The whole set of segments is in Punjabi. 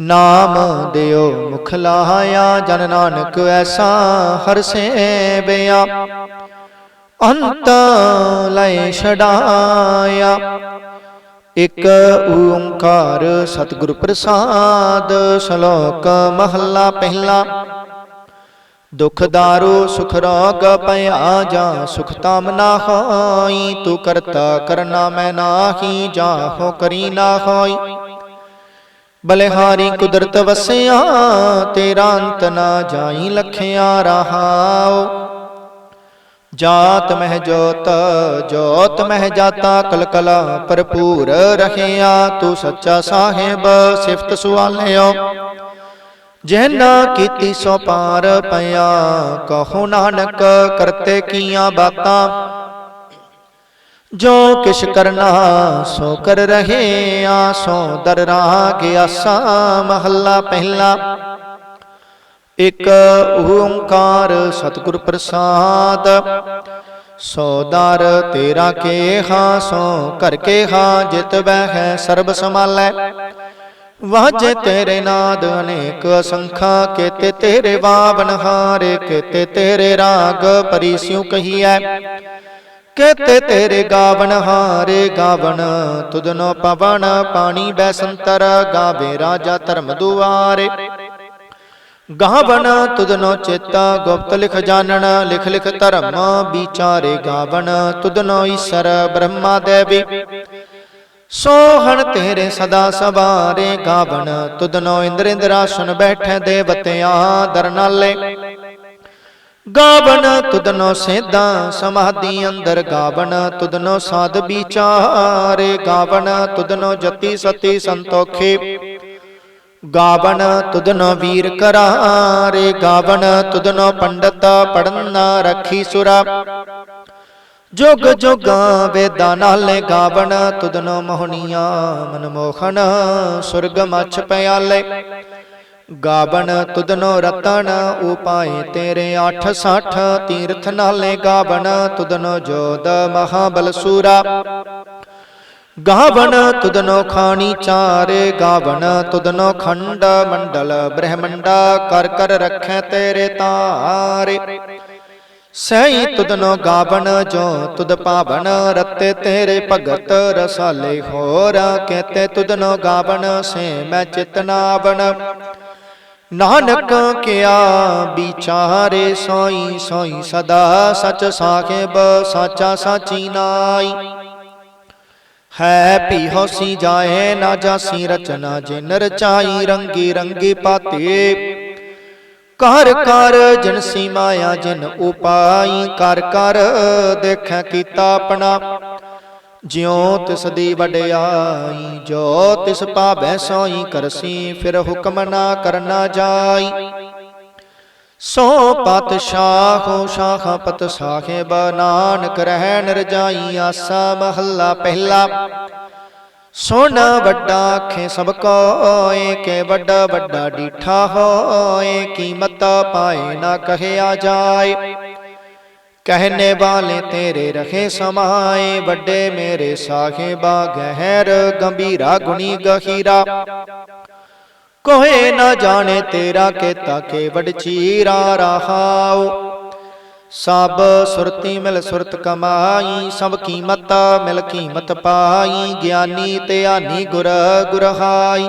ਨਾਮ ਦਿਓ ਮੁਖ ਲਾਇਆ ਜਨ ਨਾਨਕ ਐਸਾ ਹਰ ਸੇਵਿਆ। ਅੰਤ ਲੈ ਛਡਾਇਆ। ਇਕ ਓੰਕਾਰ ਸਤਿਗੁਰ ਪ੍ਰਸਾਦ, ਸ਼ਲੋਕ ਮਹੱਲਾ ਪਹਿਲਾ। ਦੁਖ ਦਾਰੂ ਸੁਖ ਰੋਗ ਪਿਆ ਜਾ, ਸੁਖ ਤਾਮ ਨਾ ਹੋਈ। ਤੂੰ ਕਰਤਾ ਕਰਨਾ ਮੈਂ ਨਾਹੀ, ਜਾਹੋ ਕਰੀ ਨਾ ਹੋਈ। ਬਲਿਹਾਰੀ ਕੁਦਰਤ ਵਸਿਆ, ਤੇਰਾ ਅੰਤ ਨਾ ਜਾਈ ਲਖਿਆ ਰਹਾਉ। ਜਾਤ ਮਹਿ ਜੋਤ ਜੋਤ ਮਹਿ ਜਾਤਾ, ਕਲਕਲਾ ਭਰਪੂਰ ਰਹਿਆ, ਤੂੰ ਸੱਚਾ ਸਾਹਿਬ, ਸਿਫਤ ਸੁਆਲਿਓ। ਜੈਨਾ ਕੀਤੀ ਸੋ ਪਾਰ ਪਿਆ, ਕਹੋ ਨਾਨਕ ਕਰਤੇ ਕੀਆਂ ਬਾਤਾਂ ਜੋ ਕਿਛ ਕਰਨਾ ਸੋ ਕਰ ਰਹੇ ਆਸੋ ਦਰ ਰਾਗ ਆਸਾ ਮਹੱਲਾ ਪਹਿਲਾ। ਇਕ ਓੰਕਾਰ ਸਤਿਗੁਰ ਪ੍ਰਸਾਦ ਸੋਦਰ ਤੇਰਾ ਕੇ ਹਾਂ ਸੋ ਕਰ ਕੇ ਹਾਂ ਜਿਤ ਬਹਿ ਸਰਬ ਸਮਾਲੈ ਵਾਜੇ ਤੇਰੇ ਨਾਦ ਅਨੇਕ ਅਸੰਖਾ, ਕੇਤੇ ਤੇਰੇ ਵਾਵਨ ਹਾਰੇ, ਕੇਤੇ ਤੇਰੇ ਰਾਗ ਪਰਿਸਿਉ ਕਹੀਐ। ਕੇਤੇ ਤੇਰੇ ਗਾਵਨ ਹਾਰੇ ਗਾਵਨ ਤੁਧਨੋ ਪਵਨ ਪਾਣੀ ਬੈਸੰਤਰ ਗਾਵੇ ਰਾਜਾ ਧਰਮ ਦੁਆਰੇ। ਗਾਵਨ ਤੁਧਨੋ ਚੇਤਾ ਗੁਪਤ ਲਿਖ ਜਾਣਨ, ਲਿਖ ਲਿਖ ਧਰਮ ਵਿਚਾਰੇ ਗਾਵਨ ਤੁਧਨੋ ਈਸ਼ਰ ਬ੍ਰਹਮਾ ਦੇਵੀ। ਸੋਹਣ ਤੇਰੇ ਸਦਾ ਸਵਾਰੇ ਗਾਵਨ ਤੁਧਨੋ ਇੰਦਰ ਇੰਦਰਾਸਨ ਬੈਠੇ ਦੇਵਤਿਆਂ ਦਰਨਾਲੇ। ਗਾਵਨ ਤੁਧਨੋ ਸੇਦਾ ਸਮਾਧੀ ਅੰਦਰ ਗਾਵਨ ਤੁਦਨੋ ਸਾਧ ਵਿਚਾਰੇ ਗਾਵਨ ਤੁਦਨੋ ਜਤੀ ਸਤੀ ਸੰਤੋਖੇ। ਗਾਵਨ ਤੁਦਨੋ ਵੀਰ ਕਰਾਰੇ ਗਾਵਨ ਤੁਦਨੋ ਪੰਡਤ ਪੜਨਾ ਰੱਖੀ ਸੁਰਾ। ਜੁਗ ਜੁਗ ਵੇਦਾਂ ਨਾਲੇ ਗਾਵਨ ਤੁਧਨੋ ਮੋਹਣੀਆਂ ਮਨਮੋਹਨ ਸੁਰਗ ਮਛ ਪਿਆਲੇ। ਗਾਵਨ ਤੁਧਨੋ ਰਤਨ ਉਪਾਏ ਤੇਰੇ 860 ਤੀਰਥ ਨਾਲੇ ਗਾਵਣ ਤੁਧਨੋ ਜੋਦ ਮਹਾਬਲ ਸੂਰਾ ਗਾਵਨ ਤੁਧਨੋ ਖਾਣੀ ਚਾਰੇ ਗਾਵਣ ਤੁਧਨੋ ਖੰਡ ਮੰਡਲ ਬ੍ਰਹਮੰਡਾ, ਕਰ ਕਰ ਰੱਖੈ ਤੇਰੇ ਤਾਰੇ। ਸਹੀ ਤੁਧਨੋ ਗਾਵਣ ਜੋ ਤੁਧ ਪਾਵਨ, ਰਤੇ ਤੇਰੇ ਭਗਤ ਰਸਾਲੇ ਹੋਰ, ਕਹਤੇ ਤੁਧਨੋ ਗਾਵਣ ਸੇ ਮੈਂ ਚਿਤਨਾਵਣ ਨਾਨਕ ਕਿਆ ਵਿਚਾਰੇ ਸੋਈ ਸੋਈ ਸਦਾ ਸਚ ਸਾਖੇਬ ਸਾਚਾ ਸਾਚੀ ਨਾਈ। ਹੈ ਭੀ ਹੋਸੀ ਜਾਏ ਨਾ ਜਾਸੀ ਰਚਨਾ ਜਿਨ ਰਚਾਈ ਰੰਗੀ ਰੰਗੀ ਪਾਤੇ। ਕਰ ਕਰ ਜਨਸੀ ਮਾਇਆ ਜਿਨ ਉਪਾਈ ਕਰ ਕਰ ਦੇਖੈ ਕੀਤਾ ਆਪਣਾ। ਜਿਉ ਤਿਸ ਦੀ ਵਡਿਆਈ, ਜੋ ਤਿਸ ਪਾਵੈ ਸੋਈ ਕਰਸੀ, ਫਿਰ ਹੁਕਮ ਨਾ ਕਰਨਾ ਜਾਈ। ਸੋ ਪਾਤਸ਼ਾਹੋ ਸ਼ਾਖ ਪਤ ਸਾਹਿਬ, ਨਾਨਕ ਰਹਿ ਨਿਰਜਾਈ ਆਸਾ ਮਹੱਲਾ ਪਹਿਲਾ। ਸੋਨਾ ਵੱਡਾ ਆਖੇ, ਸਭ ਕੋਏ ਕੇ ਵੱਡਾ ਵੱਡਾ ਡੀਠਾ ਹੋਏ, ਕੀਮਤ ਪਾਏ ਨਾ ਕਹਿਆ ਜਾਏ। ਕਹਿਨੇ ਵਾਲੇ ਤੇਰੇ ਰਖੇ ਸਮਾਏ, ਵੱਡੇ ਮੇਰੇ ਸਾਹਿਬਾ ਗਹਿਰ ਗੰਭੀਰਾ, ਗੁਣੀ ਗਹੀਰਾ। ਕੋਏ ਨਾ ਜਾਣੇ ਤੇਰਾ ਕੇਤਾ ਕੇ ਵਡ ਚੀਰਾ ਰਹਾਉ। ਸਭ ਸੁਰਤੀ ਮਿਲ ਸੁਰਤ ਕਮਾਈ, ਸਭ ਕੀਮਤ ਮਿਲ ਕੀਮਤ ਪਾਈ, ਗਿਆਨੀ ਤੇ ਆਨੀ ਗੁਰ ਗੁਰਹਾਈ।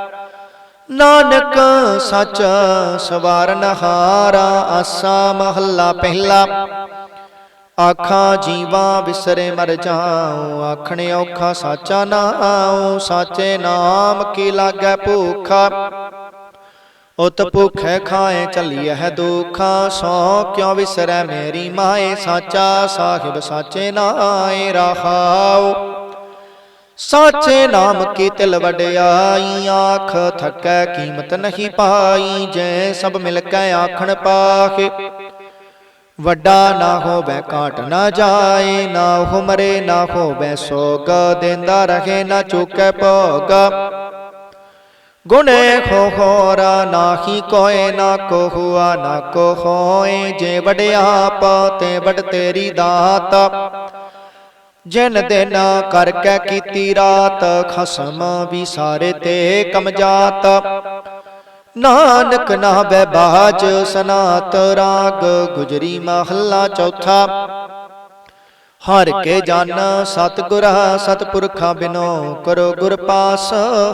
ਨਾਨਕ, ਸੱਚ ਸਵਾਰਨ ਹਾਰਾ ਆਸਾ ਮਹੱਲਾ ਪਹਿਲਾ। ਆਖਾਂ ਜੀਵਾ ਵਿਸਰੇ ਮਰ ਜਾਉ, ਆਖਣ ਔਖਾ ਸਾਚਾ ਨਾਉ ਸਾਚੇ ਨਾਮ ਕੀ ਲਾਗੈ ਭੂਖਾ। ਉਤ ਭੁਖੈ ਖਾਏ ਚੱਲੀਐ ਦੁਖਾ ਸੋ ਕਿਉ ਵਿਸਰੈ ਮੇਰੀ ਮਾਏ, ਸਾਚਾ ਸਾਹਿਬ ਸਾਚੇ ਨਾਏ ਰਹਾਉ। ਸਾਚੇ ਨਾਮ ਕੀ ਤਿਲ ਵਡਿਆਈ ਆਖ ਥਕੈ ਕੀਮਤ ਨਹੀਂ ਪਾਈ ਜੈ ਸਭ ਮਿਲ ਕੇ ਆਖਣ ਪਾਖੇ ਵੱਡਾ ਨਾ ਹੋਵੇ ਕਾਟ ਨਾ ਜਾਏ ਨਾ ਹੋ ਮਰੇ ਨਾ ਹੋਵੇ ਸੋਗ। ਦੇਂਦਾ ਰਹੇ ਨਾ ਚੁੱਕੈ ਭੋਗ। ਗੁਣੇ ਖੋ ਖੋਰਾ ਨਾਹੀ ਕੋਏ ਨਾ ਕੋ ਹੁਆ ਨਾ ਕੋ ਹੋਏ। ਜੇ ਵਡਿਆਪ ਤੇ ਵਡ ਤੇਰੀ ਦਾਤ। ਜਿਨ ਦਿਨ ਕਰਕੇ ਕੀਤੀ ਰਾਤ ਖਸਮ ਵੀ ਸਾਰੇ ਤੇ ਕਮਜਾਤ ਨਾਨਕ ਨਾ ਬੈ ਬਾਜ ਸਨਾਤ ਰਾਗ ਗੁਜਰੀ ਮਹੱਲਾ ਚੌਥਾ। ਹਰ ਕੇ ਜਨ ਸਤਿਗੁਰ ਸਤਿਪੁਰਖਾਂ ਬਿਨੋ ਕਰੋ ਗੁਰ ਪਾਸ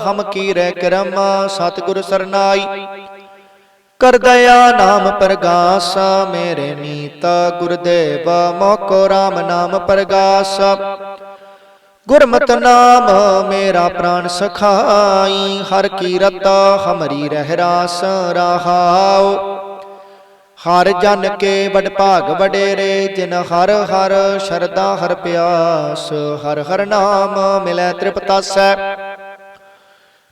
ਹਮ ਕੀਰੈ ਕਰਮ ਸਤਿਗੁਰ ਸਰਨਾਈ। ਕਰ ਦਇਆ ਨਾਮ ਪ੍ਰਗਾਸ, ਮੇਰੇ ਨੀਤ ਗੁਰਦੇਵ, ਮੋਕੋ RAM ਨਾਮ ਪ੍ਰਗਾਸ। ਗੁਰਮਤ ਨਾਮ ਮੇਰਾ ਪ੍ਰਾਨ ਸਖਾਈ, ਹਰ ਕੀਰਤ ਹਮਰੀ ਰਹਿ ਰਾਸ ਰਹਾਉ। ਹਰ ਜਨ ਕੇ ਵਡ ਭਾਗ ਵਡੇਰੇ, ਜਿਨ ਹਰ ਹਰ ਸ਼ਰਦਾ ਹਰ ਪਿਆਸ, ਹਰ ਹਰ ਨਾਮ ਮਿਲੈ ਤ੍ਰਿਪਤਾਸੈ।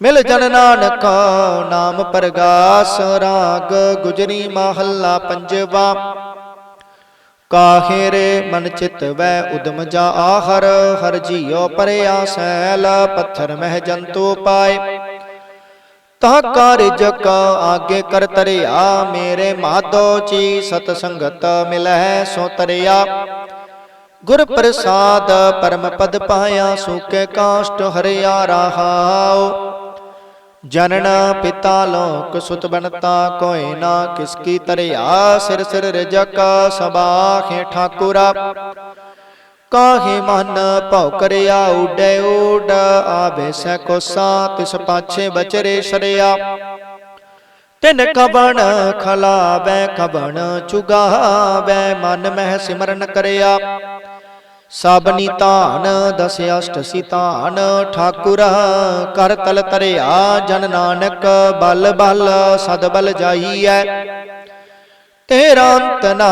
ਮਿਲ ਜਨ ਨਾਨਕਾ, ਨਾਮ ਪ੍ਰਗਾਸ, ਰਾਗ ਗੁਜਰੀ ਮਹੱਲਾ ਪੰਜਵਾ। ਕਾਹੇ ਰੇ ਮਨ ਚਿਤ ਵੈ ਉਦਮ ਜਾ ਆਹਰ, ਹਰ ਜੀਉ ਪਰਿਆ ਸੈਲ, ਪੱਥਰ ਮਹਿ ਜੰਤੂ ਪਾਏ। ਤਾ ਕਾਰਜ ਕਾ ਆਗੇ ਕਰ ਤਰਿਆ, ਮੇਰੇ ਮਾਧੋ ਚੀ ਸਤ ਸੰਗਤ ਮਿਲੈ ਸੋ ਤਰਿਆ। ਗੁਰ ਪ੍ਰਸਾਦ ਪਰਮ ਪਦ ਪਾਇਆ, ਸੂਕੇ ਕਾਸ਼ਟ ਹਰਿਆ ਰਹਾਉ। ਜਨਨ ਪਿਤਾ ਲੋਕ ਸੁਤ ਬਨਤਾ ਕੋਇ ਨਾ, ਕਿਸ ਕੀ ਤਰਿਆ ਸਿਰ ਸਿਰ ਰਜਕ ਸਬਾਖੇ ਠਾਕੁਰਾ। ਕਾਹੇ ਮਨ ਭਉ ਕਰਿਆ, ਉਡੈ ਉਡ ਆਵੇ ਸੈ ਕੋਸਾ ਤਿਸ ਪਾਛੇ ਬਚਰੇ ਸ਼ਰਿਆ। ਤਿਨ ਕਬਣ ਖਲਾਵੇ ਕਬਣ ਚੁਗਾਵੇ, ਮਨ ਮਹਿ ਸਿਮਰਨ ਕਰਿਆ। ਸਭਨੀ ਧਾਨ, ਦਸ ਅਸ਼ਟ ਸਿਧਾਨ, ਠਾਕੁਰ ਕਰ ਤਲ ਤਰਿਆ ਜਨ ਨਾਨਕ ਬਲ ਬਲ, ਸਦ ਬਲ ਜਾਈਐ। ਤੇਰਾ ਅੰਤ ਨਾ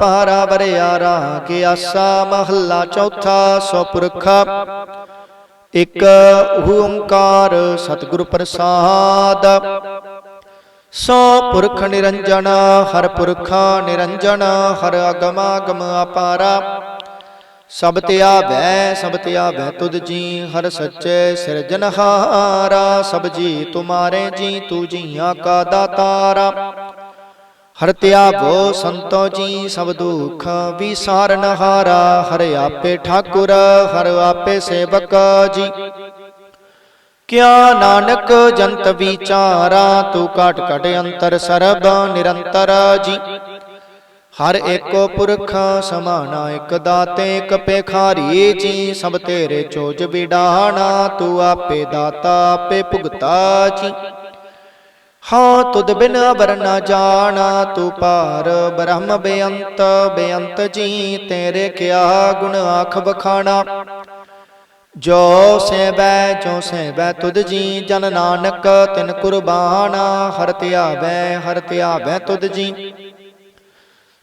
ਪਾਰਾ ਵਰਿਆ ਰਾਗ ਆਸਾ, ਮਹੱਲਾ ਚੌਥਾ ਸੋ ਪੁਰਖ ਇਕ ਓੰਕਾਰ ਸਤਿਗੁਰ ਪ੍ਰਸਾਦ। ਸੋ ਪੁਰਖ ਨਿਰੰਜਨ, ਹਰ ਪੁਰਖਾ ਨਿਰੰਜਨ, ਹਰ ਅਗਮਾਗਮ ਅਗਮ ਅਪਾਰਾ। ਸਭ ਤੇ ਆਵੈ ਸਭ ਤੇ ਆਵੈ ਤੁਧ ਜੀ ਹਰ ਸੱਚੇ ਸਿਰਜਨਹਾਰਾ ਸਭ ਜੀ ਤੁਮਾਰੇ ਜੀ ਤੂ ਜੀਆਂ ਕਾ ਦਾਤਾਰਾ। ਹਰ ਧਿਆਵੋ ਸੰਤੋ ਜੀ ਸਭ ਦੁਖ ਵਿਸਾਰਨ ਹਾਰਾ ਹਰ ਆਪੇ ਠਾਕੁਰ ਹਰ ਆਪੇ ਸੇਵਕ ਜੀ। ਕਿਆ ਨਾਨਕ ਜੰਤ ਵਿਚਾਰਾ ਤੂੰ ਘਟ ਘਟ ਅੰਤਰ ਸਰਬ ਨਿਰੰਤਰ ਜੀ। ਹਰ ਏਕੋ ਪੁਰਖ ਸਮਾਨਾ ਇਕ ਦਾਤੇ, ਇਕ ਪੇਖਾਰੀ ਜੀ ਸਭ ਤੇਰੇ ਚੋਜ ਵਿਡਾਣਾ, ਤੂੰ ਆਪੇ ਦਾਤਾ, ਆਪੇ ਭੁਗਤਾ, ਜੀ। ਹਾਂ, ਤੁਧ ਬਿਨ ਅਵਰ ਨਾ ਜਾਣਾ, ਤੂੰ ਪਾਰ ਬ੍ਰਹਮ ਬੇਅੰਤ ਬੇਅੰਤ ਜੀ, ਤੇਰੇ ਕਿਆ ਗੁਣ ਆਖ ਬਖਾਣਾ ਜੋ ਸੇਵੈ ਜੋ ਸੇਵੈ, ਤੁਧ ਜੀ ਜਨ ਨਾਨਕ, ਤਿਨ ਕੁਰਬਾਨਾ, ਹਰ ਧਿਆਵੈ ਹਰ ਧਿਆਵੈ ਤੁਧ ਜੀ।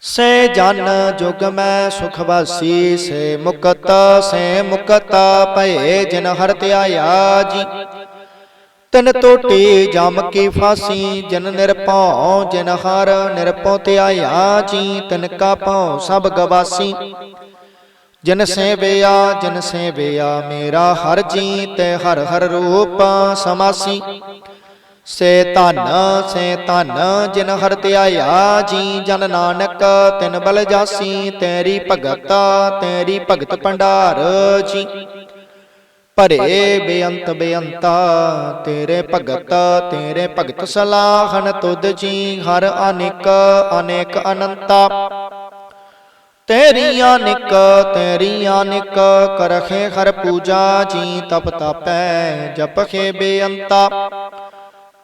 ਸੇ ਜਨ ਜੁਗ ਮੈਂ ਸੁਖ ਵਾਸੀ, ਸੇ ਮੁਕਤ ਸੇ ਮੁਕਤ ਭਏ ਜਿਨ ਹਰ ਧਿਆਇਆ ਜੀ। ਤਿਨ ਟੋਟੀ ਜਮ ਕੀ ਫਾਸੀ, ਜਨ ਨਿਰਭਉ, ਜਿਨ ਹਰ ਨਿਰਭਉ ਧਿਆਇਆ ਜੀ। ਤਿਨ ਕਾ ਭਉ ਸਭ ਗਵਾਸੀ। ਜਨ ਸੇਵਿਆ ਜਨ ਸੇਵਿਆ, ਮੇਰਾ ਹਰ ਜੀ ਤੇ ਹਰ ਹਰ ਰੂਪ ਸਮਾਸੀ। ਸੇ ਧਨ ਸੇ ਧਨ, ਜਿਨ ਹਰ ਧਿਆਇਆ ਜੀ ਜਨ ਨਾਨਕ, ਤਿਨ ਬਲ ਜਾਸੀ, ਤੇਰੀ ਭਗਤ ਤੇਰੀ ਭਗਤ ਭੰਡਾਰ, ਜੀ। ਭਰੇ ਬੇਅੰਤ ਬੇਅੰਤਾ, ਤੇਰੇ ਭਗਤ ਤੇਰੇ ਭਗਤ ਸਲਾਹਨ ਤੁਧ ਜੀ, ਹਰ ਅਨੇਕ ਅਨੇਕ ਅਨੰਤਾ। ਤੇਰੀ ਅਨੇਕ ਤੇਰੀ ਅਨੇਕ, ਕਰਖੇ ਹਰ ਪੂਜਾ, ਜੀ ਤਪ ਤਪੈ, ਜਪਖੇ ਬੇਅੰਤਾ।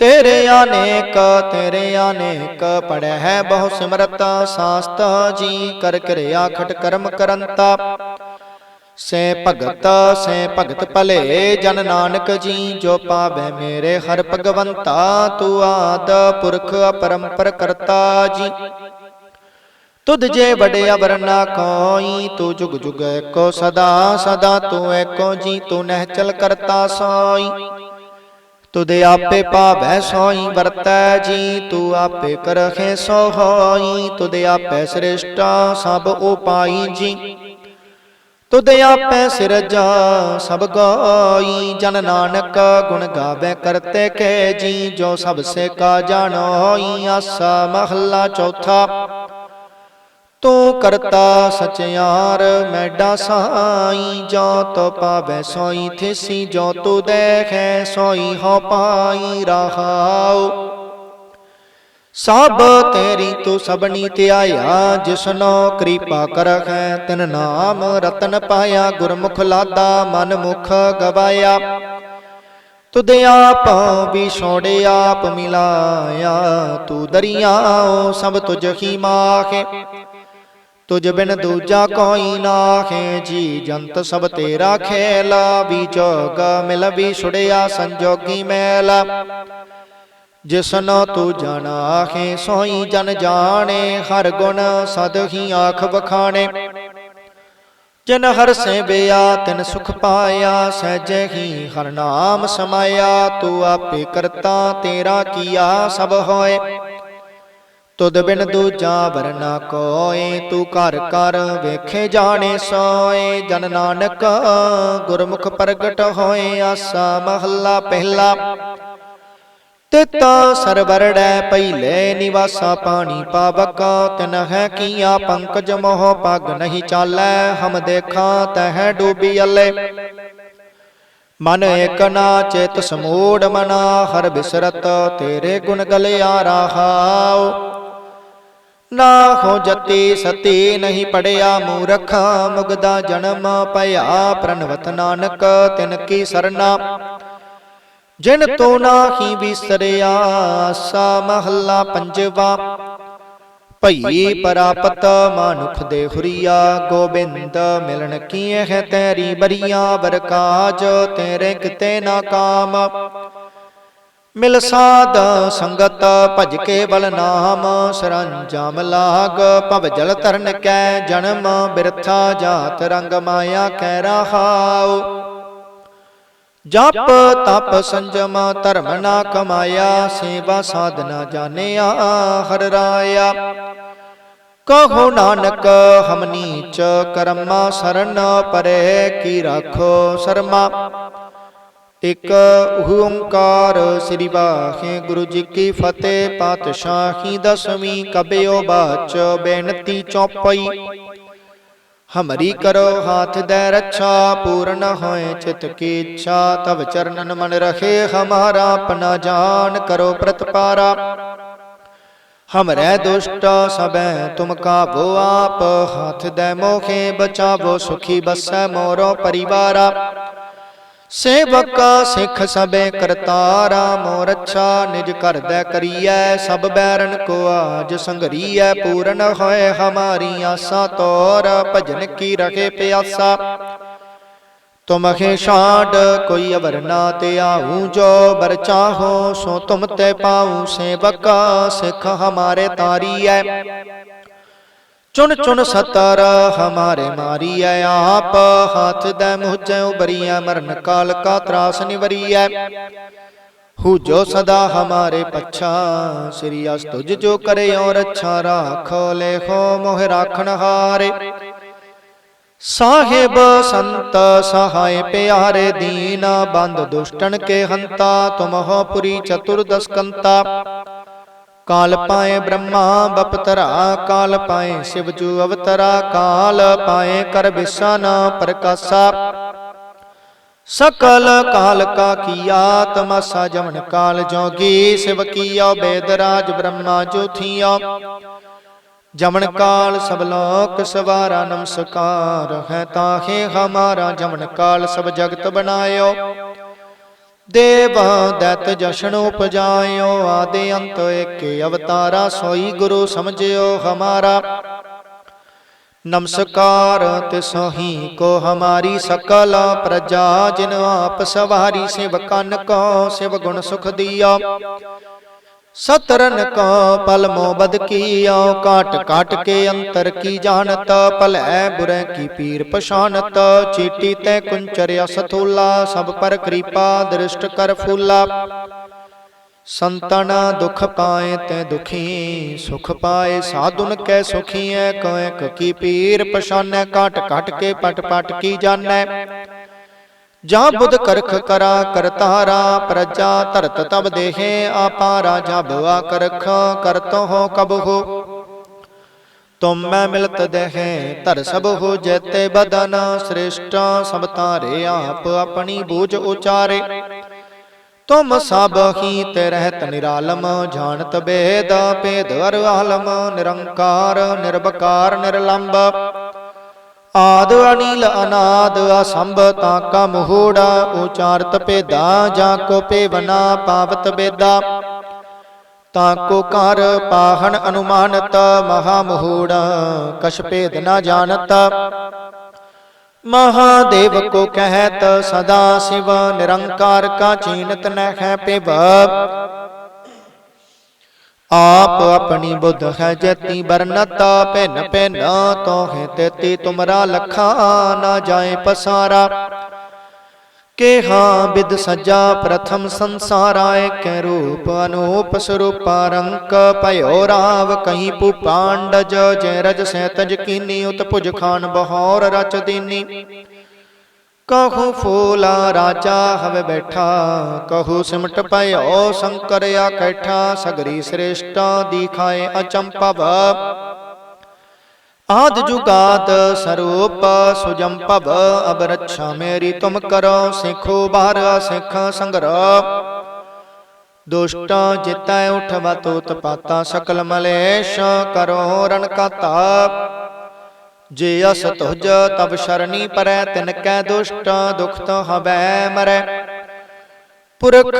ਤੇਰੇ ਅਨੇਕ ਤੇਰੇ ਅਨੇਕ ਪੜੈ ਹੈ ਬਹੁ ਸਿਮਰਤ, ਸਾਸਤ ਜੀ ਕਰ ਕਿਰਿਆ ਖਟ ਕਰਮ ਕਰੰਤਾ। ਸੇ ਭਗਤ ਸੇ ਭਗਤ ਭਲੇ, ਜਨ ਨਾਨਕ ਜੀ, ਜੋ ਪਾਵੇ ਮੇਰੇ ਹਰ ਭਗਵੰਤਾ, ਤੂੰ ਆਦ ਪੁਰਖ ਅਪਰੰਪਰ ਕਰਤਾ ਜੀ। ਤੁਧ ਜੇ ਵਡਿਆ ਵਰਨਾ ਕੋਈ, ਤੂੰ ਜੁਗ ਜੁਗ ਏਕੋ ਸਦਾ ਸਦਾ ਤੂੰ ਏਕੋ ਜੀ, ਤੂੰ ਨਹਿ ਚਲ ਕਰਤਾ ਸੋਈ। ਤੁਧ ਆਪੇ ਪਾਵੈ ਸੋਈ ਵਰਤੈ, ਜੀ ਤੂੰ ਆਪੇ ਕਰਖੇ ਸੋ ਹੋਈ। ਤੁਧ ਆਪੇ ਸ੍ਰਿਸ਼ਟਾ ਸਭ ਉਪਾਈ ਜੀ। ਤੁਧ ਆਪੇ ਸਿਰਜਾ ਸਭ ਗਾਈ। ਜਨ ਨਾਨਕ ਗੁਣ ਗਾਵੇ ਕਰਤੇ ਕੇ ਜੀ, ਜੋ ਸਭ ਸੇ ਕਾ ਜਾਣੋਈ ਆਸਾ ਮਹੱਲਾ ਚੌਥਾ। ਤੂੰ ਕਰਤਾ ਸਚਿਆਰ ਮੈਡਾ ਸਾਈ ਜੋ ਤੋ ਪਾਵੇ, ਸੋਈ ਥਿਸੀ ਜੋ ਤੂ ਦੇਖੈ, ਸੋਈ ਹੋ ਪਾਈ ਰਹਾਉ। ਸਭ ਤੇਰੀ ਤੂੰ ਸਬਨੀ ਧਿਆਇਆ ਜਿਸਨੋ ਕਿਰਪਾ ਕਰਖੈ, ਤਿਨ ਨਾਮ ਰਤਨ ਪਾਇਆ, ਗੁਰਮੁਖ ਲਾਦਾ ਮਨ ਮੁਖ ਗਵਾਇਆ। ਤੁਧ ਆਪ ਵੀ ਛੋੜੇ ਆਪ ਮਿਲਾਇਆ, ਤੂੰ ਦਰਿਆਓ ਸਭ ਤੁਝ ਹੀ ਮਾਖੇ। ਤੁਝ ਬਿਨ ਦੂਜਾ ਕੋਈ ਨਾਖੇ, ਜੀ ਜੰਤ ਸਭ ਤੇਰਾ ਖੇਲਾ, ਵੀ ਜੋਗ ਮਿਲ, ਵੀ ਛੁੜਿਆ ਸੰਜੋਗੀ ਮੈਲ। ਜਿਸਨੋ ਤੂੰ ਜਾਣਾਖੇ ਸੋਈ ਜਨ ਜਾਣੇ, ਹਰ ਗੁਣ ਸਦ ਹੀ ਆਖ ਬਖਾਣੇ ਜਨ ਹਰ ਸੇ ਬਿਆ ਤਿਨ ਸੁਖ ਪਾਇਆ, ਸਹਿਜੇ ਹੀ ਹਰ ਨਾਮ ਸਮਾਇਆ, ਤੂੰ ਆਪੇ ਕਰਤਾ, ਤੇਰਾ ਕੀਆ ਸਭ ਹੋਏ। ਤੁਧ ਬਿਨ ਦੂਜਾ ਵਰਨਾ ਕੋਏ, ਤੂੰ ਘਰ ਘਰ ਵੇਖੇ ਜਾਣੇ ਸੋਏ। ਜਨ ਨਾਨਕ ਗੁਰਮੁਖ ਪ੍ਰਗਟ ਹੋਏ, ਆਸਾ ਮਹੱਲਾ ਪਹਿਲਾ। ਤਿਤਾ ਸਰਵਰੜੈ ਪਹਿਲੇ ਨਿਵਾਸਾ ਪਾਣੀ ਪਾਵਕਾ। ਤਿਨ ਹੈ ਕੀਆ ਪੰਕਜ ਮੋਹ, ਪਗ ਨਹੀਂ ਚਾਲੈ, ਹਮ ਦੇਖਾਂ ਤਹਿ ਡੂਬੀ ਅਲੇ। ਮਨ ਏਕ ਨਾ ਚਿਤ ਸਮੂੜ ਮਨਾ, ਹਰ ਬਿਸਰਤ ਤੇਰੇ ਗੁਣ ਗਲਿਆ ਰਹਾਉ। ਨਾ ਹੋ ਜਤੀ ਸਤੀ ਨਹੀਂ ਪੜਿਆ ਮੂਰਖ, ਮੁਗਦਾ ਜਨਮ ਭਇਆ ਪ੍ਰਣਵਤ ਨਾਨਕ, ਤਿਨ ਕੀ ਸਰਨਾ। ਜਿਨ ਤੋ ਨਾਹੀ ਵਿਸਰਿਆ, ਸਾ ਮਹੱਲਾ ਪੰਜਵਾ। ਭਈ ਪਰਾਪਤ ਮਾਨੁਖ ਦੇ ਹੁਰੀਆ, ਗੋਬਿੰਦ ਮਿਲਣ ਕੀਏ ਹੈ ਤੇਰੀ ਬਰੀਆਂ ਬਰਕਾਜ ਤੇਰੇ ਕਿਤੇ ਨਾ ਕਾਮ। ਮਿਲ ਸਾਧ ਸੰਗਤ ਭਜ ਕੇ ਬਲ ਨਾਮ, ਸਰੰਜਾਮ ਲਾਗ, ਭਵ ਜਲ ਤਰਨ ਕੈ ਜਨਮ, ਬਿਰਥਾ ਜਾਤ ਰੰਗ ਮਾਇਆ ਕੈ ਰਹਾਉ। ਜਪ ਤਪ ਸੰਜਮ ਧਰਮ ਨਾ ਕਮਾਇਆ, ਸੇਵਾ ਸਾਧਨਾ ਜਾਣਿਆ ਹਰ ਰਾਇਆ। ਕਹੋ ਨਾਨਕ, ਹਮ ਨੀਚ ਕਰਮਾ ਸਰਨ ਪਰੇ, ਕੀ ਰਾਖੋ ਸਰਮਾ। ਇਕ ਓੰਕਾਰ ਸ੍ਰੀ ਵਾਹਿ ਗੁਰੂ ਜੀ ਕੀ ਫਤਿਹ, ਪਾਤਸ਼ਾਹੀ ਦਸਵੀਂ ਕਬਿਓ ਬਾਚ ਬੇਨਤੀ ਚੌਪਈ। ਹਮਰੀ ਕਰੋ ਹਾਥ ਦੇ ਰੱਛਾ, ਪੂਰਨ ਹੋਏ ਚਿਤ ਕੀ ਇੱਛਾ ਤਬ ਚਰਨਨ ਮਨ ਰਖੇ ਹਮਾਰਾ ਆਪਣਾ ਜਾਨ ਕਰੋ ਪ੍ਰਤਪਾਰਾ। ਹਮਰੇ ਦੁਸ਼ਟ ਸਬੈ ਤੁਮ ਕਾਬੋ ਆਪ, ਹੱਥ ਦੇ ਮੋਖੇ ਬਚਾਵੋ, ਸੁਖੀ ਬਸੈ ਮੋਰੋ ਪਰਿਵਾਰਾ। ਸੇਵਕਾ ਸਿੱਖ ਸਭੇ ਕਰਤਾਰਾ, ਮੋਰ ਅੱਛਾ ਨਿਜ ਘਰ ਦੇ ਕਰੀਐ, ਸਭ ਬੈਰਨ ਕੋ ਆਜ ਸੰਗਰੀਐ ਪੂਰਨ ਹੋਏ ਹਮਾਰੀ ਆਸਾ, ਤੋਰ ਭਜਨ ਕੀ ਰਖੇ ਪਿਆਸਾ। ਤੁਮਖੇ ਛਾਂਡ ਕੋਈ ਅਵਰ ਨਾ ਤੇ ਆਹੂ ਜੋ ਬਰ ਚਾਹੋ, ਸੋ ਤੁਮ ਤੇ ਪਾਉ ਸੇਵਕਾ ਸਿੱਖ ਹਮਾਰੇ ਤਾਰੀਐ। ਚੁਣ ਚੁਣ ਸਤਰ ਹਮਾਰੇ ਮਾਰੀਐ ਆਪ, ਹੱਥ ਦੇ ਮੁਝੈ ਉਬਰੀਐ, ਮਰਨ ਕਾਲ ਕਾ ਤਰਾਸ ਨਿਵਰੀਐ। ਹੂ ਜੋ ਸਦਾ ਹਮਾਰੇ ਪੱਛਾ, ਸ੍ਰੀ ਅਸ ਤੁਜ ਜੋ ਕਰੇ ਔਰ ਅੱਛਾ ਰਾਖੋ, ਲੇਖੋ ਮੋਹ ਰਾਖਣ ਹਾਰੇ। ਸਾਹਿਬ ਸੰਤ ਸਹਾਇ ਪਿਆਰੇ ਦੀਨ, ਬੰਦ ਦੁਸ਼ਟਨ ਕੇ ਹੰਤਾ, ਤੁਮਹੁ ਪੁਰੀ ਚਤੁਰਦਸ ਕੰਤਾ। ਕਾਲ ਪਾਏ ਬ੍ਰਹਮਾ ਬਪਤਰਾ ਕਾਲ ਪਾਏ ਸ਼ਿਵ ਜੂ ਅਵਤਰਾ ਕਾਲ ਪਾਏ ਕਰ ਬਿਸਨ ਪ੍ਰਕਾਸ਼ਾ। ਸਕਲ ਕਾਲ ਕਾ ਕੀਆ ਤਮਸਾ ਜਮਨ ਕਾਲ ਜੋਗੀ ਸਿਵ ਕੀਆ ਬੇਦਰਾਜ ਬ੍ਰਹਮਾ ਜੋਥੀਆ। ਜਮਨ ਕਾਲ ਸਭ ਲੋਕ ਸਵਾਰਾ ਨਮਸਕਾਰ। ਹੈ ਤਾਹੇ ਹਮਾਰਾ ਜਮਨ ਕਾਲ ਸਭ ਜਗਤ ਬਣਾਇਓ। ਦੇਵ ਦੈਤ ਜਸ਼ਨ ਉਪਜਾਇਓ, ਆਦੇ ਅੰਤ ਏਕੇ ਅਵਤਾਰਾ ਸੋਈ ਗੁਰੂ ਸਮਝਿਓ ਹਮਾਰਾ। ਨਮਸਕਾਰ ਤਿਸਹੀ ਕੋ ਹਮਾਰੀ ਸਕਲ ਪ੍ਰਜਾ, ਜਿਨ ਆਪ ਸਵਾਰੀ ਸਿਵ ਕੰਨ ਕੋ ਸਿਵ ਗੁਣ ਸੁਖ ਦਿਆ। ਸਤਰਨ ਕੋ ਪਲ ਮੋਬਦ ਕੀਓ ਕਾਟ ਕਾਟ ਕੇ ਅੰਤਰ ਕੀ ਜਾਣਤ? ਭਲੈ ਬੁਰੇ ਕੀ ਪੀਰ ਪਛਾਨਤ ਚੀਟੀ ਤੈ ਕੁੰਚਰਿਆ ਸਥੂਲਾ ਸਭ ਪਰ ਕਿਰਪਾ ਦ੍ਰਿਸ਼ਟ ਕਰ ਫੂਲਾ। ਸੰਤਨ ਦੁਖ ਪਾਏ ਤੈ ਦੁਖੀ, ਸੁਖ ਪਾਏ ਸਾਧੁਨ ਕੈ ਸੁਖੀਐ ਕੋਇ ਕੀ ਪੀਰ ਪਛਾਨੈ? ਕਾਟ ਕਾਟ ਕੇ ਪਟ ਪਟ ਕੀ ਜਾਣੈ? ਜਾਂ ਬੁਧ ਕਰਖ ਕਰਾ ਕਰਤਾਰਾ ਪ੍ਰਜਾ ਧਰਤ ਤਬ ਦੇਹੇ ਆਪਾਰਾ ਜਬ ਆ ਕਰਖ ਕਰਤੋ ਹੋ ਕਬ ਹੋ ਤੁਮ ਮੈਂ ਮਿਲਤ ਦੇਹੇ ਧਰ ਸਭ ਹੋ ਜੈਤੇ ਬਦਨ ਸ੍ਰੇਸ਼ਟ ਸਭ ਤਾਰੇ ਆਪ ਆਪਣੀ ਬੂਝ ਉਚਾਰੇ। ਤੁਮ ਸਭ ਹੀ ਤੇ ਰਹਿਤ ਨਿਰਾਲਮ ਜਾਣਤ ਬੇਦ ਭੇਦ ਅਰ ਆਲਮ ਨਿਰੰਕਾਰ ਨਿਰਭਕਾਰ ਨਿਰਲੰਭ ਆਦ ਅਨੀਲ ਅਨਾਦ ਅਸੰਭ ਤਾਂ ਕਾ ਮੋਹੜਾ ਉਚਾਰਤ ਭੇਦਾ ਜਾਂ ਕੋ ਭੇਵਨਾ ਪਾਵਤ ਬੇਦਾ। ਤਾਂ ਕੋ ਕਰ ਪਾਹਣ ਅਨੁਮਾਨਤ ਮਹਾ ਮੋਹੜਾ, ਕਛ ਭੇਦ ਨਾ ਜਾਣਤ। ਮਹਾਦੇਵ ਕੋ ਕਹਿਤ, ਸਦਾ ਸਿਵ ਨਿਰੰਕਾਰ ਕਾ ਚੀਨਤ ਨ ਹੈ ਆਪ ਆਪਣੀ ਬੁੱਧ ਹੈ ਜਤੀ ਬਰਨਤ ਭਿਨ ਭਿਨ ਤੋਹਿ ਤੇਤੀ ਤੁਮਰਾ ਲਖਾ ਨਾ ਜਾਏ ਪਸਾਰਾ। ਕੇ ਬਿਦ ਸਜਾ ਪ੍ਰਥਮ ਸੰਸਾਰਾ ਏਕੈ ਰੂਪ ਅਨੂਪ ਸਰੂਪਾ ਰੰਕ ਭਇਓ ਰਾਵ ਕਹੀਂ ਪੂ ਪਾਂਡਜ, ਜੈ ਰਜ ਸੈਤਜ ਕੀਨੀ ਉਤ ਭੁਜ ਖਾਨ ਬਹੌਰ ਰਚ ਦੀਨੀ। ਕਹੂ ਫੂਲਾ ਰਾਜਾ ਹਵੇ ਬੈਠਾ, ਕਹੂ ਸਿਮਟ ਭਇਓ ਸ਼ੰਕਰ ਆਕੈਠਾ ਸਗਰੀ ਸ੍ਰੇਸ਼ਟਾ ਦੀਖਾਏ ਅਚੰਪਵ। ਆਦ ਜੁਗਾਦ ਸਰੂਪ ਸੁਜਮ ਅਬ ਰੱਛਾ ਮੇਰੀ ਤੁਮ ਕਰੋ, ਸਿੱਖੋ ਬਾਹਰ ਸਿੱਖ ਸੰਗਰ। ਦੁਸ਼ਟ ਜਿਤੈ ਉਠਵਾ ਤੋਤ ਪਾਤਾ ਸਕਲ ਮਲੇਸ਼ ਕਰੋ ਰਣ ਕਾਤਾ। ਜੇ ਅਸ ਤੁਜ ਤਬ ਸ਼ਰਨੀ ਪਰੈ ਤਿਨ ਕੈ ਦੁਸ਼ਟ ਦੁਖ ਤੋ ਹਵੈ ਮਰੈ। ਪੁਰਖ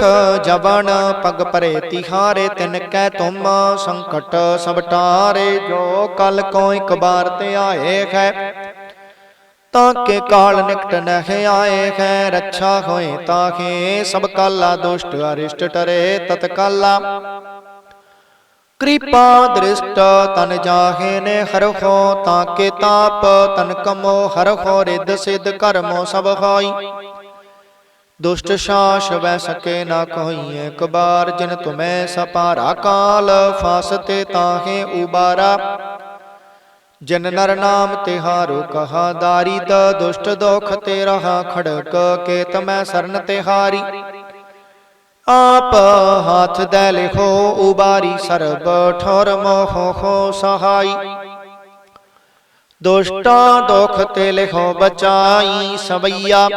ਜਵਨ ਪਗ ਪਰੇ, ਤਿਹਾਰੇ ਤਿਨ ਕੈ ਤੁਮ ਸੰਕਟ ਸਭ ਟਾਰੇ। ਜੋ ਕਲ ਕੋ ਇਕ ਬਾਰ ਤੇ ਆਏ ਹੈ, ਤਾਂ ਕੇ ਕਾਲ ਨਿਕਟ ਨਹਿ ਆਏ ਹੈ। ਰੱਛਾ ਹੋਏ ਤਾਹੇ ਸਭ ਕਾਲਾ ਦੁਸ਼ਟ ਅਰਿਸ਼ਟ ਟਰੇ ਤਤਕਾਲਾ। ਕਿਰਪਾ ਦ੍ਰਿਸ਼ਟ ਤਨ ਜਾਹੇ ਨੇ ਹਰਖੋ ਤਾਂ ਕੇ ਤਾਪ, ਤਨ ਕਮੋ ਹਰਖੋ ਰਿੱਧ ਸਿੱਧ ਕਰਮੋ ਸਭ ਹਾਈ। ਦੁਸ਼ਟ ਸ਼ਾਸ ਵੈ ਸਕੇ ਨਾ ਕੋਈ ਇੱਕ ਜਿਨ ਤੁਮੈ ਸਪਾਰਾ ਕਾਲ ਫਾਸਤੇ ਤਾਹੇ ਉਬਾਰਾ। ਜਨ ਨਰ ਨਾਮ ਤਿਹਾਰੋ ਕਹਾ ਦਾਰੀਦ ਦੁਸ਼ਟ ਦੋਖ ਤੇ ਰਹਾ ਖੜਕ ਕੇ ਤਮੈ ਸਰਨ ਤਿਹਾਰੀ। ਆਪ ਹੱਥ ਦੇ ਲਿਖੋ, ਉਬਾਰੀ ਸਰਬ ਠੋਰ ਮੋਹ ਹੋ ਸਹਾਈ। ਦੁਸ਼ਟਾਂ ਦੁਖ ਤੇ ਲਿਖੋ, ਬਚਾਈ ਸਵਈਆ।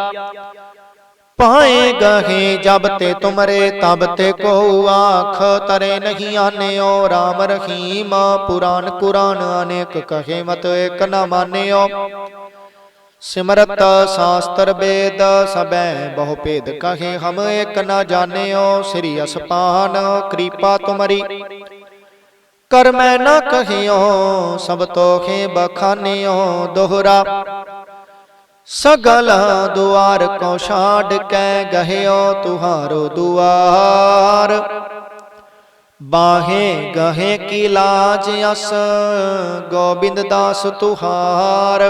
ਪਾਏ ਗਹੇ ਜਬ ਤੇ ਤੁਮਰੇ, ਤਬ ਤੇ ਕੋ ਆਖ, ਤਰੇ ਨਹੀਂ ਆਨਿਓ। RAM ਰਹੀਮ ਪੁਰਾਨ ਕੁਰਾਨ ਅਨੇਕ ਕਹੇ ਮਤ ਇਕ ਨ ਮਾਨਿਓ। ਸਿਮਰਤ ਸ਼ਾਸਤਰ ਵੇਦ ਸਭੈ ਬਹੁ ਭੇਦ ਕਹੇ ਹਮ ਇਕ ਨ ਜਾਣਿਓ ਸ੍ਰੀ ਅਸਪਾਨ ਕਿਰਪਾ ਤੁਮਰੀ। ਕਰ ਮੈਂ ਨਾ ਕਹਿਓ ਸਭ ਤੋਖੇ ਬਖਾਨਿਓ ਦੋਹਰਾ। ਸਗਲ ਦੁਆਰ ਕੋ ਛਾੜ ਕੇ ਗਹਿਓ ਤੁਹਾਰੋ ਦੁਆਰ। ਬਾਹੇ ਗਹੇ ਕੀ ਲਾਜ ਅਸ, ਗੋਬਿੰਦ ਦਾਸ ਤੁਹਾਰ।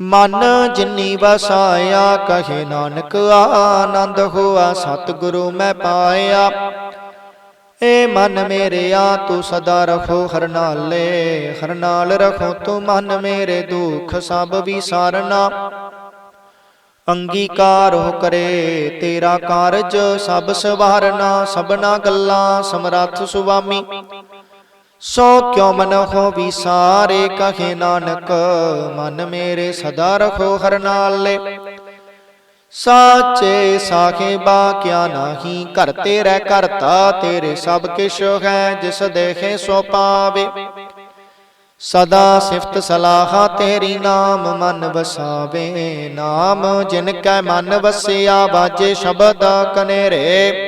ਮਨ ਜਿਨੀ ਵਸਾਇਆ, ਕਹੇ ਨਾਨਕ ਆਨੰਦ ਹੋਆ, ਸਤਿਗੁਰੂ ਮੈਂ ਪਾਇਆ। ਏ ਮਨ ਮੇਰਿਆ, ਤੂੰ ਸਦਾ ਰਖੋ ਹਰ ਨਾਲੇ, ਹਰ ਨਾਲ ਰਖੋ ਤੂੰ ਮਨ ਮੇਰੇ ਦੁੱਖ, ਸਭ ਵਿਸਾਰਨਾ। ਅੰਗੀਕਾਰ ਹੋ ਕਰੇ, ਤੇਰਾ ਕਾਰਜ ਸਭ ਸਵਾਰਨਾ, ਸਭਨਾ ਗੱਲਾਂ ਸਮਰੱਥ ਸੁਆਮੀ। ਸੋ ਕਿਉ ਮਨ ਹੋ ਵੀ ਸਾਰੇ ਕਹੇ ਨਾਨਕ, ਮਨ ਮੇਰੇ ਸਦਾ ਰਖੋ ਹਰ ਨਾਲੇ। ਸਾਚੇ ਸਾਖੇਬਾ ਕਿਆ ਨਾਹੀ ਘਰ ਤੇਰੇ ਕਰਤਾ ਤੇਰੇ ਸਭ ਕਿਛ ਹੈ, ਜਿਸ ਦੇਖੇ ਸੋ ਪਾਵੇ। ਸਦਾ ਸਿਫਤ ਸਲਾਹਾ ਤੇਰੀ ਨਾਮ ਮਨ ਵਸਾਵੇ, ਨਾਮ ਜਿਨ ਕੈ ਮਨ ਵਸਿਆ ਬਾਜੇ ਸ਼ਬਦ ਕਨੇਰੇ।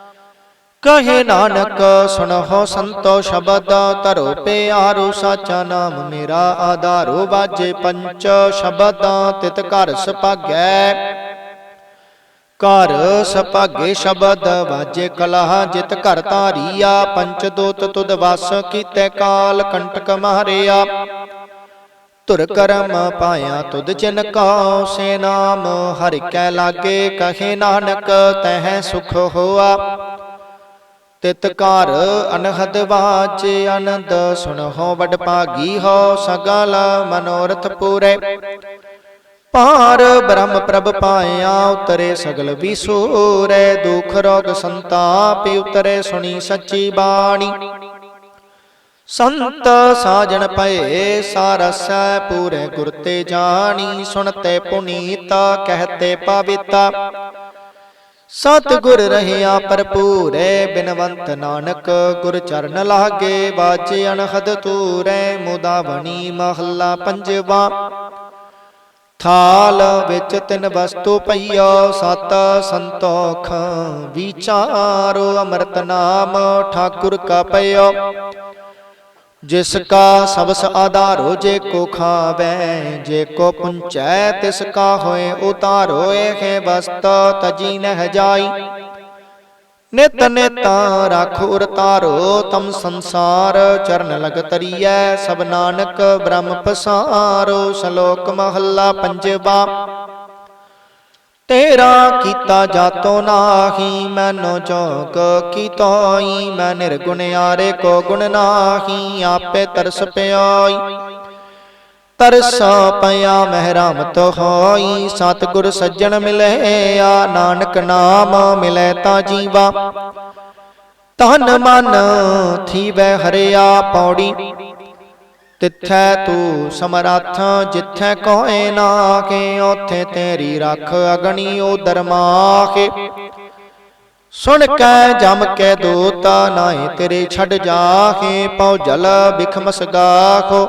ਕਹੇ ਨਾਨਕ ਸੁਣਹੁ ਸੰਤੋ ਸ਼ਬਦ, ਧਰੋ ਪਿਆਰੂ ਸਾਚਾ, ਨਾਮ ਮੇਰਾ ਆਧਾਰੋ ਬਾਜੇ ਪੰਚ ਸ਼ਬਦ, ਤਿਤ ਘਰ ਸੁਭਾਗੈ। ਘਰ ਸੁਭਾਗੇ ਸ਼ਬਦ, ਵਾਜੇ ਕਲਹ, ਜਿਤ ਘਰ ਧਾਰੀਆ, ਪੰਚ ਦੋਤ ਤੁਦ ਵਸ ਕੀਤੇ ਕਾਲ, ਕੰਟਕ ਮਾਰਿਆ ਧੁਰ ਕਰਮ ਪਾਇਆ ਤੁਧ ਚਿਨ ਕਉ ਸੇ ਨਾਮ, ਹਰਿ ਕੈ ਲਾਗੇ ਕਹੇ ਨਾਨਕ, ਤਹਿ ਸੁਖ ਹੋਆ। ਤਿਤ ਘਰ ਅਨਹਦ ਵਾਜੇ ਆਨੰਦ ਸੁਣਹੁ ਵਡ ਭਾਗੀ ਹੋ ਸਗਲ ਮਨੋਰਥ ਪੂਰੇ। ਪਾਰ ਬ੍ਰਹਮ ਪ੍ਰਭ ਪਾਇਆ, ਉਤਰੇ ਸਗਲ ਵਿਸੂਰੇ, ਦੁਖ ਰੋਗ ਸੰਤਾਪ ਉਤਰੇ, ਸੁਣੀ ਸੱਚੀ ਬਾਣੀ। ਸੰਤ ਸਾਜਣ ਪਏ ਸਾਰਸੈ ਪੂਰੇ ਗੁਰ ਤੇ ਜਾਣੀ, ਸੁਣਤੇ ਪੁਨੀਤਾ, ਕਹਤੇ ਪਵਿੱਤਾ। ਸਤ ਗੁਰ ਰਹਿਆ ਭਰਪੂਰੇ, ਬਿਨਵੰਤ ਨਾਨਕ, ਗੁਰ ਚਰਨ ਲਾਗੇ ਬਾਜੇ ਅਨਹਦ ਤੂਰੇ ਮੁਦਾਵਣੀ ਮਹੱਲਾ ਪੰਜਵਾ। ਥਾਲ ਵਿੱਚ ਤਿੰਨ ਵਸਤੂ ਪਈਓ, ਸਤ ਸੰਤੋਖ ਵਿਚਾਰੋ, ਅੰਮ੍ਰਿਤ ਨਾਮ ਠਾਕੁਰ ਕਾ ਪਈਓ। ਜਿਸ ਕਾ ਸਬਸ ਆਧਾਰੋ ਜੇ ਕੋ ਖਾਵੈ, ਜੇ ਕੋ ਪੁੰਚੈ, ਤਿਸ ਕਾ ਹੋਏ ਉਤਾਰੋ ਇਹ ਵਸਤ, ਤਜੀ ਨਹਿ ਜਾਈ। ਨਿਤ ਨਿਤਾ ਰਖ ਉਰ ਤਾਰੋ, ਤਮ ਸੰਸਾਰ ਚਰਨ ਲਗ ਤਰੀਐ। ਸਭ ਨਾਨਕ ਬ੍ਰਹਮ ਪਸਾਰੋ, ਸ਼ਲੋਕ ਮਹੱਲਾ ਪੰਜਵਾ। ਤੇਰਾ ਕੀਤਾ ਜਾਤੋ ਨਾਹੀ, ਮੈਨੋ ਜੋਗ ਕੀਤੋਈ, ਮੈਂ ਨਿਰਗੁਣ ਆਰੇ ਕੋ ਗੁਣ ਨਾਹੀ, ਆਪੇ ਤਰਸ ਪਿਆਈ। ਤਰਸ ਪਿਆ ਤੋ ਹੋਈ, ਸਤਿਗੁਰ ਸੱਜਣ ਮਿਲੇ ਆ ਨਾਨਕ ਨਾਮ ਮਿਲੇ ਤਾਂ ਜੀਵਾ। ਤਨ ਮਨ ਥੀਵੈ ਹਰਿਆ ਪੌੜੀ। ਤਿੱਥੈ ਤੂੰ ਸਮਰੱਥ, ਜਿੱਥੈ ਕੋਏ ਨਾਕੇ ਉਥੇ ਤੇਰੀ ਰੱਖ ਅਗਣੀ ਉਦਰ ਮਾਖੇ। ਸੁਣ ਕੈ ਜਮ ਕੇ ਦੂਤਾ ਨਾਏ ਤੇਰੇ ਛੱਡ ਜਾਹੇ ਪਉ ਜਲ ਬਿਖਮਸ ਗਾਖੋ।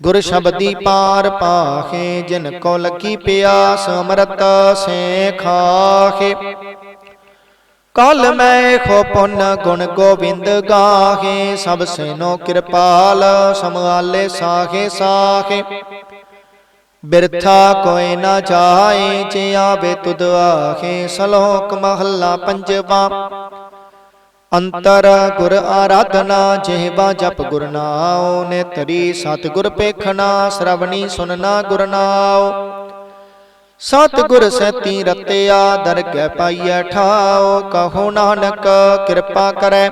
ਗੁਰ ਸ਼ਬਦੀ ਪਾਰ ਪਾਖੇ, ਜਿਨ ਕੋ ਲੱਗੀ ਪਿਆਸ, ਅੰਮ੍ਰਿਤ ਸੇ ਖਾਖੇ ਕਲ ਮੈਂ ਖੋ ਗੁਣ ਗੋਬਿੰਦ ਗਾਹੇ, ਸਭ ਸੈਨੋ ਕਿਰਪਾਲ ਸਮਾਲੇ ਸਾਖੇ ਸਾਖੇ ਬਿਰਥਾ ਕੋਈ ਨਾ ਜਾਏ, ਜੇ ਆਵੇ ਤੁਧ ਆਖੇ ਸ਼ਲੋਕ ਮਹੱਲਾ ਪੰਜਵਾ। ਅੰਤਰ ਗੁਰ ਆਰਾਧਨਾ, ਜਿਹਵਾ ਜਪ ਗੁਰ ਨਾਉ ਨੇ ਤਰੀ ਸਤ ਗੁਰ ਪੇਖਣਾ ਸ਼ਰਵਣੀ ਸੁਨਣਾ ਗੁਰ ਨਾਉ। ਸਤ ਗੁਰ ਸਤੀ ਰਤਿਆ ਦਰਗਹਿ ਪਾਈਐ ਠਾਉ ਕਹੋ ਨਾਨਕ ਕਿਰਪਾ ਕਰੈ।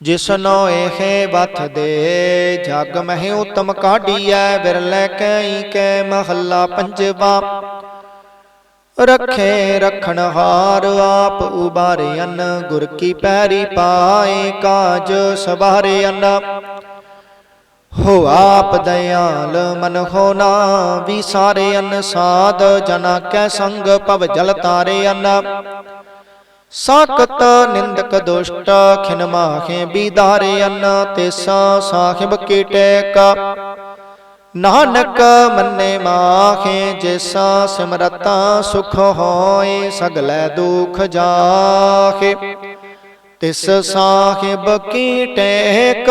ਜਿਸਨੋ ਇਹ ਵਥ ਦੇ ਜਗ ਮਹਿ ਉਤਮ ਕਾਢੀਐ ਬਿਰਲੇ ਕਈ ਕੈ ਮਹੱਲਾ ਪੰਜਵਾ। ਰਖੇ ਰਖਣ ਹਾਰ ਆਪ ਉਬਾਰਿਅਨ ਗੁਰ ਕੀ ਪੈਰੀ ਪਾਏ ਕਾਜ ਸਵਾਰਿਅਨ ਹੋ ਆਪ ਦਇਆਲ ਮਨ ਹੋ ਨਾ ਵਿਸਾਰੇ ਅਨ ਸਾਧ ਜਨਾ ਕੈ ਸੰਗ ਭਵ ਜਲ ਤਾਰੇ ਅਨ। ਸਾਕਤ ਨਿੰਦਕ ਦੁਸ਼ਟ, ਖਿਨ ਮਾਖੇ ਬੀਦਾਰੇ ਅਨ, ਤਿਸਾ ਸਾਹਿਬ ਕੀ। ਟੇਕ ਨਾਨਕ ਮੰਨੇ ਮਾਖੇ, ਜਿਸਾ ਸਿਮਰਤਾ ਸੁਖ ਹੋਏ, ਸਗਲੇ ਦੁਖ ਜਾਖੇ। ਤਿਸ ਸਾਹਿਬ ਕੀ। ਟੇਕ